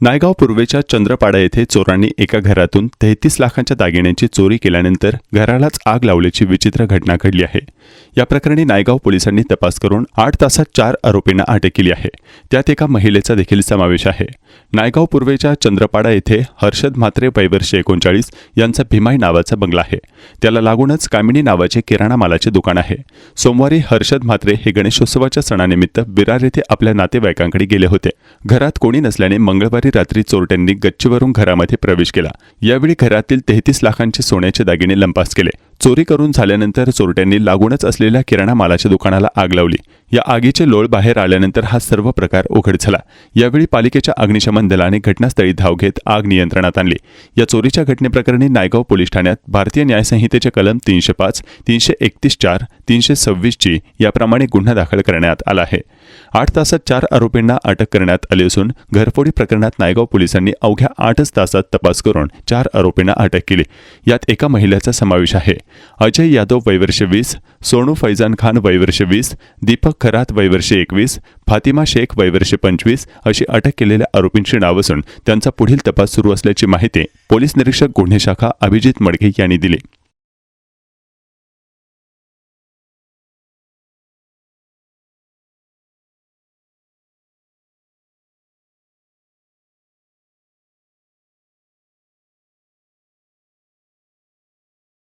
नायगाव पूर्वेच्या चंद्रपाडा येथे चोरांनी एका घरातून तेहतीस लाखांच्या दागिन्यांची चोरी केल्यानंतर घरालाच आग लावल्याची विचित्र घटना घडली आहे. या प्रकरणी नायगाव पोलिसांनी तपास करून आठ तासात चार आरोपींना अटक केली आहे. त्यात एका महिलेचा देखील समावेश आहे. नायगाव पूर्वेच्या चंद्रपाडा येथे हर्षद म्हात्रे वैवर्ष एकोणचाळीस यांचा भीमाई नावाचा बंगला आहे. त्याला लागूनच कामिनी नावाचे किराणा मालाचे दुकान आहे. सोमवारी हर्षद म्हात्रे हे गणेशोत्सवाच्या सणानिमित्त विरार येथे आपल्या नातेवाईकांकडे गेले होते. घरात कोणी नसल्याने मंगळवारी रात्री चोरट्यांनी गच्चीवरून घरामध्ये प्रवेश केला. यावेळी घरातील तेहतीस लाखांचे सोन्याचे दागिने लंपास केले. चोरी करून झाल्यानंतर चोरट्यांनी लागूनच असलेल्या किराणा मालाच्या दुकानाला आग लावली. या आगीचे लोळ बाहेर आल्यानंतर हा सर्व प्रकार उघड झाला. यावेळी पालिकेच्या अग्निशमन दलाने घटनास्थळी धाव घेत आग नियंत्रणात आणली. या चोरीच्या घटनेप्रकरणी नायगाव पोलीस ठाण्यात भारतीय न्यायसंहितेचे कलम तीनशे पाच तीनशे एकतीस चार तीनशे सव्वीसची याप्रमाणे गुन्हा दाखल करण्यात आला आहे. आठ तासात चार आरोपींना अटक करण्यात आली असून घरफोडी प्रकरणात नायगाव पोलिसांनी अवघ्या आठच तासात तपास करून चार आरोपींना अटक केली. यात एका महिलेचा समावेश आहे. अजय यादव वैवर्ष वीस सोनू फैजान खान वैवर्ष वीस दीपक खरात वैवर्ष एकवीस फातिमा शेख वैवर्ष पंचवीस अशी अटक केलेल्या आरोपींची नाव असून त्यांचा पुढील तपास सुरू असल्याची माहिती पोलीस निरीक्षक गुन्हे शाखा अभिजित मडके यांनी दिली.